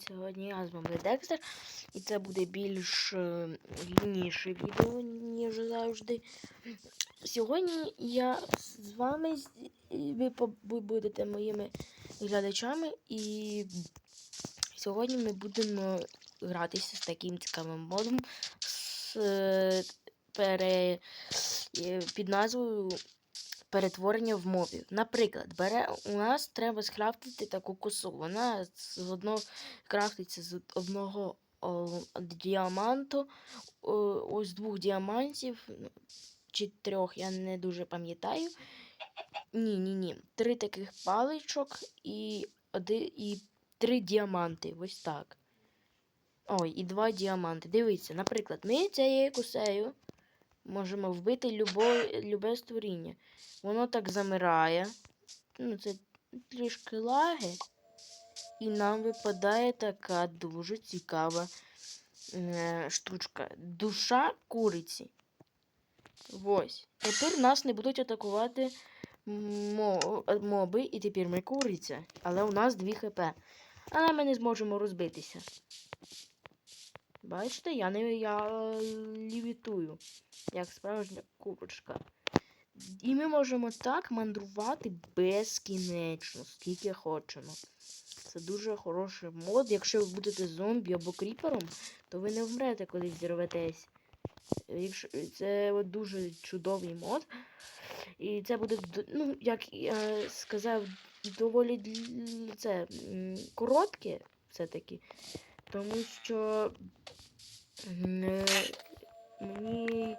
Привіт! Сьогодні я з вами Декстер, і це буде більш е, відео, ніж завжди. Сьогодні я з вами, ви будете моїми глядачами, і сьогодні ми будемо гратися з таким цікавим модом з, е, пере, е, під назвою перетворення в мобів. Наприклад, бере, у нас треба скрафтити таку косу. Вона з одного крафтиться з одного о, діаманту, о, ось двох діамантів ну, чи трьох, я не дуже пам'ятаю. Ні, ні, ні. Три таких паличок і, оди, і три діаманти. Ось так. Ой, і два діаманти. Дивіться, наприклад, ми цією косею можемо вбити любо, любе створіння. Воно так замирає. Ну, це трішки лаги. І нам випадає така дуже цікава е, штучка. Душа куриці. Ось. Тепер нас не будуть атакувати моби, і тепер ми куриця. Але у нас 2 хп. Але ми не зможемо розбитися. Бачите, я не я е, лівітую, як справжня курочка. І ми можемо так мандрувати безкінечно, скільки хочемо. Це дуже хороший мод. Якщо ви будете зомбі або кріпером, то ви не вмрете, коли зірветесь. Якщо це от дуже чудовий мод. І це буде, ну, як я сказав, доволі це коротке все-таки. Тому що е, мені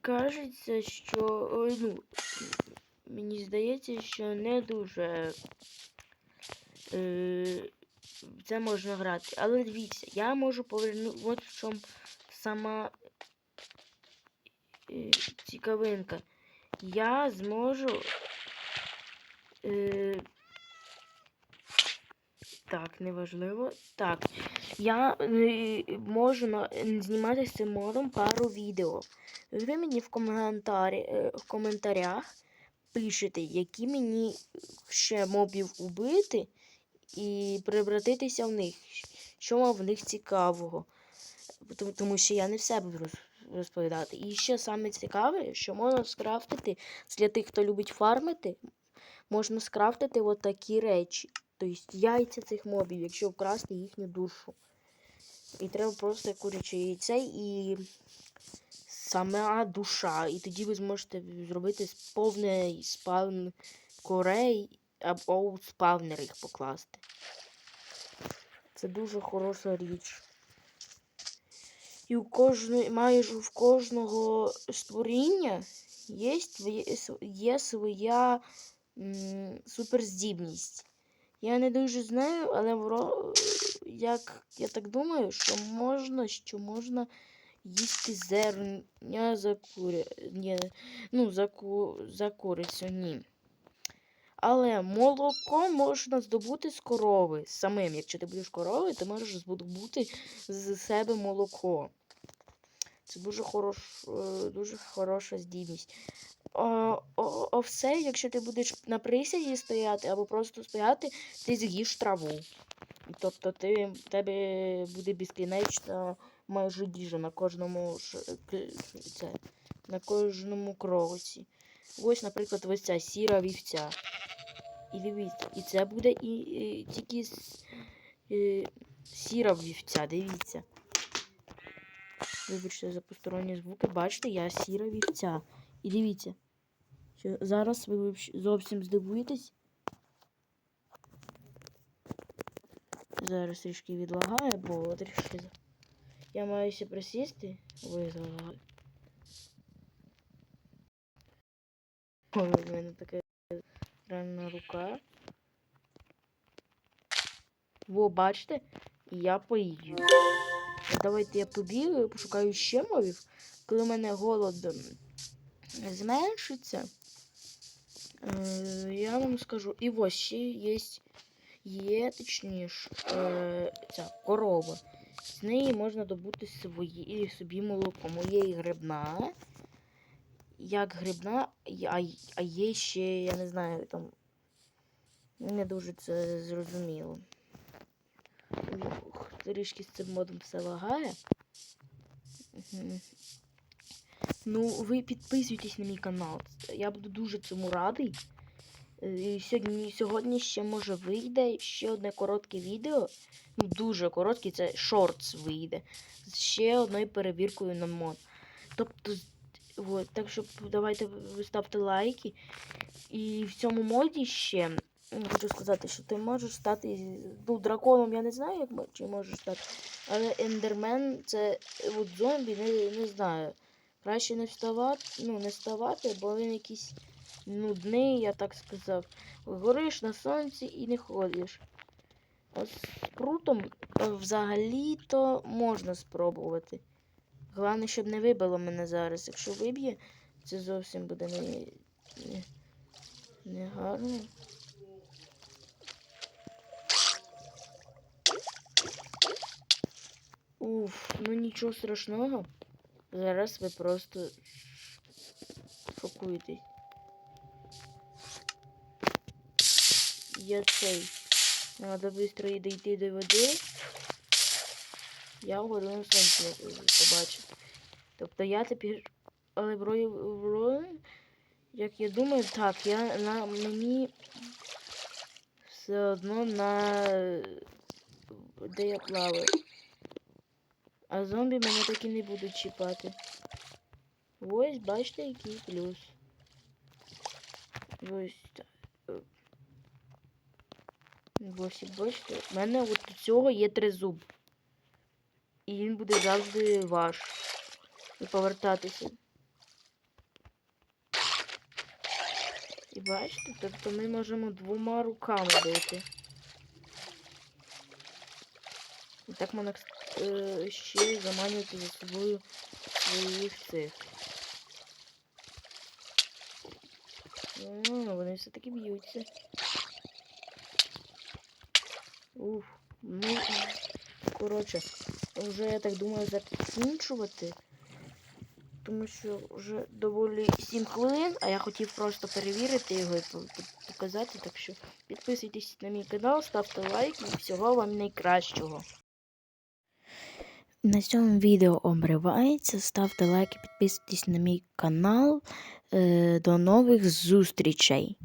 кажеться, що ну, мені здається, що не дуже е, це можна грати. Але дивіться, я можу повернути. От в чому сама е, цікавинка. Я зможу. Е, так, неважливо. Так. Я е, можу знімати з цим модом пару відео. Ви мені в, коментарі, е, в коментарях пишете, які мені ще мобів убити і превратитися в них. Що вам в них цікавого. Тому, що я не все буду розповідати. І ще саме цікаве, що можна скрафтити для тих, хто любить фармити, можна скрафтити от такі речі. Тобто яйця цих мобів, якщо вкрасти їхню душу. І треба просто куряче яйце і сама душа. І тоді ви зможете зробити повний спавн корей або спавнер їх покласти. Це дуже хороша річ. І у кожної, майже в кожного створіння є, є своя м, суперздібність. Я не дуже знаю, але вро... як я так думаю, що можна, що можна їсти зерня за куря... Ні, ну, за, ку... за курицю, ні. Але молоко можна здобути з корови самим. Якщо ти будеш коровою, ти можеш здобути з себе молоко. Це дуже, хорош, е, дуже хороша здібність. О, овсе, якщо ти будеш на присяді стояти або просто стояти, ти з'їш траву. Тобто ти, тебе буде безкінечно майже їжа на кожному це, на кожному кроці. Ось, наприклад, ось ця сіра вівця. І дивіться, і це буде і, і тільки е, сіра вівця, дивіться. Вибачте за посторонні звуки. Бачите, я сіра вівця. І дивіться. Зараз ви зовсім здивуєтесь. Зараз трішки відлагає, бо трішки. Я маю ще присісти. Ви залагали. Ой, в мене така ранна рука. Во, бачите? Я поїду. Давайте я побігаю, пошукаю ще мовів. Коли в мене голод зменшиться, я вам скажу. І ось ще є, є точніше, ця корова. З неї можна добути свої, собі молоко. Моє і грибна. Як грибна, а, є ще, я не знаю, там. Не дуже це зрозуміло. Трішки з цим модом все лагає. Ну, ви підписуйтесь на мій канал. Я буду дуже цьому радий. І сьогодні, сьогодні ще може вийде ще одне коротке відео. Ну, дуже коротке, це шортс вийде. З ще одною перевіркою на мод. Тобто, от, так що давайте ви ставте лайки. І в цьому моді ще м, хочу сказати, що ти можеш стати ну, драконом, я не знаю, як чи можеш стати. Але ендермен це от зомбі, не, не знаю. Краще не вставати, ну, не вставати, бо він якийсь нудний, я так сказав. Гориш на сонці і не ходиш. А з прутом е, взагалі-то можна спробувати. Головне, щоб не вибило мене зараз. Якщо виб'є, це зовсім буде не, не, не гарно. Уф, ну нічого страшного. Зараз ви просто шокуєтесь. Я цей. Надо быстро дійти до води. Я на сонці побачив. Тобто я тепер. Але врою, врою, як я думаю, так, я на мені все одно на де я плаваю. А зомбі мене таки не будуть чіпати. Ось, бачите, який плюс. Ось так. Ось, бачите, в мене от у цього є тризуб. І він буде завжди ваш. І повертатися. І бачите, тобто ми можемо двома руками бити. І так можна е, ще заманювати за собою своїх цих. О, вони все-таки б'ються. Уф, ну, коротше, вже я так думаю закінчувати. Тому що вже доволі 7 хвилин, а я хотів просто перевірити його і по- по- показати. Так що підписуйтесь на мій канал, ставте лайк і всього вам найкращого. На цьому відео обривається. Ставте лайки, підписуйтесь на мій канал. Е, До нових зустрічей!